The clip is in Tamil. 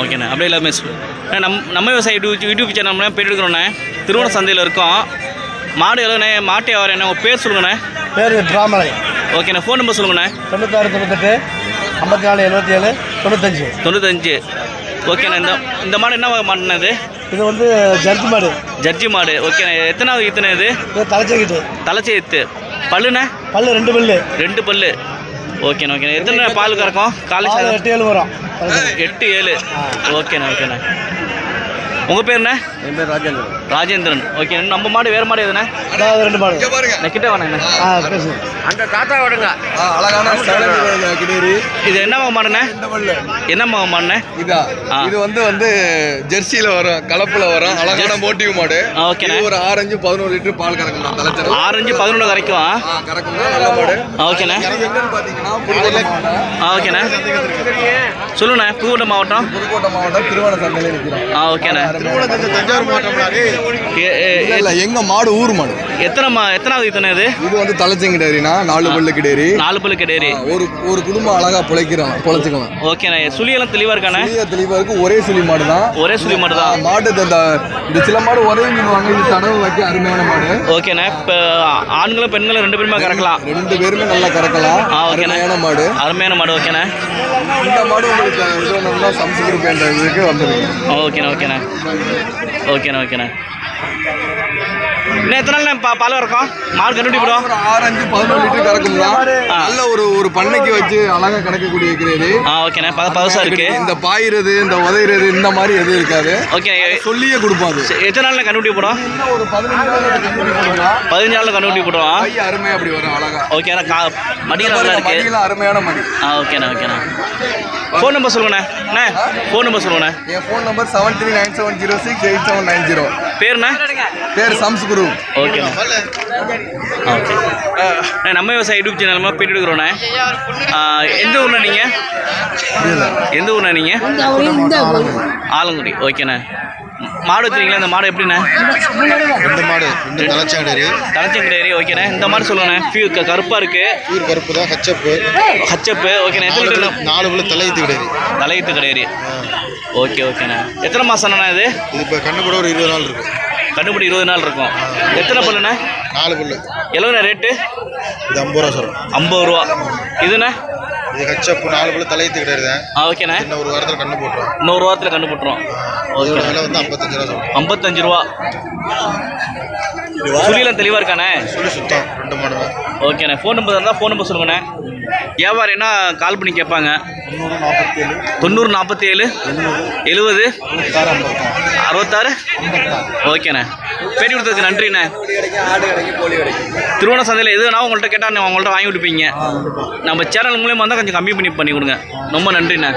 ஓகேண்ணே அப்படியே எல்லாமே நம் நம்ம விவசாய யூடியூப் யூடியூப் சேனல் நம்ம போயிட்டு இருக்கிறோண்ணே திருவண்ண சந்தையில் இருக்கோம். மாடு எவ்வளோண்ணே மாட்டு என்ன உங்கள் பேர் சொல்லுங்கண்ணே. பேர் டிராமலை ஓகேண்ணே ஃபோன் நம்பர் சொல்லுங்கண்ணே. தொண்ணூத்தாறு தொண்ணூத்தெட்டு ஐம்பத்தி நாலு எழுபத்தி ஏழு தொண்ணூத்தஞ்சு. தொண்ணூத்தஞ்சு. ஓகேண்ணே இந்த இந்த மாடு என்ன மாடுண்ணே இது? இது வந்து ஜர்க்கு மாடு. ஜர்ஜி மாடு. ஓகேண்ணே எத்தனாவது ஈத்துண்ணே இது? தலைச்சி ஈத்து பல்லுண்ணே? பல்லு ரெண்டு பல்லு. ரெண்டு பல்லு. ஓகேண்ணே ஓகேண்ணே எத்தனை பால் கறக்கும்? காலேஜ் எட்டு ஏழு வரும். எட்டு ஏழு. ஓகேண்ணே ஓகேண்ணே உங்கள் பேருண்ணே என் பேர் ராஜேந்திரன். ராஜேந்திரன். ஓகே நம்ம மாடு வேறு மாடு எதுண்ணே? ரெண்டு மாடு. நான் கிட்ட வேணாண்ணே. ஆ அந்த தாத்தா விடுங்க. அழகான கிடேரி இது என்ன மக மாடுண்ணே? என்ன மக மாடுண்ணே? இதா. இது வந்து வந்து ஜெர்சியில வரும் கலப்புல வரும். அழகான மோட்டிவ் மாடு. இது ஒரு ஆரஞ்சு பதினோரு லிட்டர் பால் கறக்கும் தலைச்சரம் ஆரஞ்சு பதினொன்று வரைக்கும் ஆ கறக்கும் நல்ல மாடு. ஓகேண்ணே. ஓகேண்ணே. சொல்லுண்ணே புதுக்கோட்டை மாவட்டம்? புதுக்கோட்டை மாவட்டம் திருவண்ண சந்தையில இருக்கிறோம். ஆ ஓகேண்ணே. தஞ்சாவூர் மாவட்டம் இல்ல இல்ல எங்க மாடு ஊர் மாடு. எத்தனை மா எத்தனாவது இத்தனை இது? இது வந்து தலைச்சங்க டேரினா நாலு பல்லு கிடேரி. நாலு பல்லு கிடையாது ஒரு ஒரு குடும்பம் அழகா பிழைக்கிறோம் பிழைச்சிக்கலாம். ஓகேண்ணே சுழியெல்லாம் தெளிவாக இருக்காண்ணே? சுழிய தெளிவா இருக்கு ஒரே சுழி மாடு தான். ஒரே சுழி மாடு தான். மாடு இந்த- சில மாடு ஒரே வாங்க தடவை வைக்க அருமையான மாடு. ஓகேண்ணே இப்போ ஆண்களும் பெண்களும் ரெண்டு பேருமே கறக்கலாம். ரெண்டு பேருமே நல்லா கறக்கலாம். அருமையான மாடு. அருமையான மாடு ஓகேண்ணே இந்த மாடு உங்களுக்கு சம்ஸ்கிருப் என்ற இதுக்கு வந்துருக்கு. ஓகேண்ணே ஓகேண்ணே ஓகேண்ணே ஓகேண்ணே இன்னும் எத்தனை நாள் பா பால் கறக்கும்? மாடு கண்டுபிடி போடும் ஒரு ஆரஞ்சு பதினொரு லிட்டர் கறக்கும்னா நல்ல ஒரு ஒரு பண்ணைக்கு வச்சு அழகா கறக்கக்கூடிய கிரேடு ஆ ஓகேண்ணே. பத பதசாக இருக்கு. இந்த பாயிறது இந்த உதையிறது இந்த மாதிரி எதுவும் இருக்காது. ஓகே சொல்லியே கொடுப்பாது சரி, எத்தனை நாளில் கண்டுபிடி போடும் இன்னும் ஒரு பதினஞ்சு நாள் பதினஞ்சு நாளில் கண்டுபிடி போடுவோம் கை அருமையா அப்படி வரும் அழகா. ஓகேண்ணா கா மடியில் நல்லா இருக்கு. மடியெல்லாம் அருமையான மடி. ஆ ஓகேண்ணா ஓகேண்ணா. ஃபோன் நம்பர் சொல்லுங்கண்ணே. அண்ணே ஃபோன் நம்பர் சொல்லுங்கண்ணே. என் phone number seven three nine seven zero six eight seven nine zero பேருண்ணே? பேர் சம்ஸ் குரு ஓகேண்ணா. ஓகே அண்ணே, நம்ம விவசாய யூடியூப் சேனல் போயிட்டு எடுக்கிறோண்ணே. ஆ, எந்த ஊர்ண்ணே நீங்கள் எந்த ஊர்ண்ணே நீங்கள் ஆலங்குடி. ஓகேண்ணே. மாடு வச்சுருக்கீங்களா? இந்த மாடு எப்படிண்ணே? ரெண்டு மாடு ரெண்டு தலைச்சாடரி. தலைச்சங்கடேரி ஓகேண்ணே. இந்த மாதிரி சொல்லுண்ணே ஃபியூ கருப்பாக இருக்குது ஊர் கருப்பு தான் ஹச்சப்பு ஹச்சப்பு ஓகேண்ணே. எத்தனை நாலு புள்ள- தலையத்து கிடையாது தலையீத்து கிடையாது. ஓகே ஓகேண்ணே. எத்தனை மாதம் அண்ணா இது? இது இப்போ கண்ணு கூட ஒரு இருபது நாள் இருக்கு கண்டுபிடி இருபது நாள் இருக்கும். எத்தனை பல்லுண்ணே? நாலு புல்லு. எவ்வளோண்ணே ரேட்டு? இது ஐம்பது ரூபா சொல்கிறோம் ஐம்பது ரூபா. இதுண்ணே? இது ஹச்சப்பு நாலு புள்ள தலையத்து கிடையாது ஓகேண்ணே இன்னும் ஒரு வாரத்தில் கண்ணு போட்டுரும். இன்னொரு வாரத்தில் கண்டு போட்டுரும். இதோட ஓகே விலை வந்து ஐம்பத்தஞ்சு ரூபா சொல்கிறோம் ஐம்பத்தஞ்சு ரூபா. சுழிலாம் தெளிவாக இருக்காண்ணே சொல்லி சுத்தம் ரெண்டு மாடுமே ஓகேண்ணே ஃபோன் நம்பர் இருந்தால் ஃபோன் நம்பர் சொல்லுங்கண்ணே. வியாபாரின்னா கால் பண்ணி கேட்பாங்க? தொண்ணூறு நாற்பத்தி ஏழு எழுபது அறுபத்தாறு? ஓகேண்ணே. பேட்டி கொடுத்ததுக்கு நன்றிண்ணே. திருவண்ண சந்தையில் எது வேணாலும் உங்கள்கிட்ட கேட்டால் உங்கள்கிட்ட வாங்கி கொடுப்பீங்க. நம்ம சேனல் மூலியமாக இருந்தால் கொஞ்சம் கம்மி பண்ணி பண்ணி கொடுங்க. ரொம்ப நன்றிண்ணே.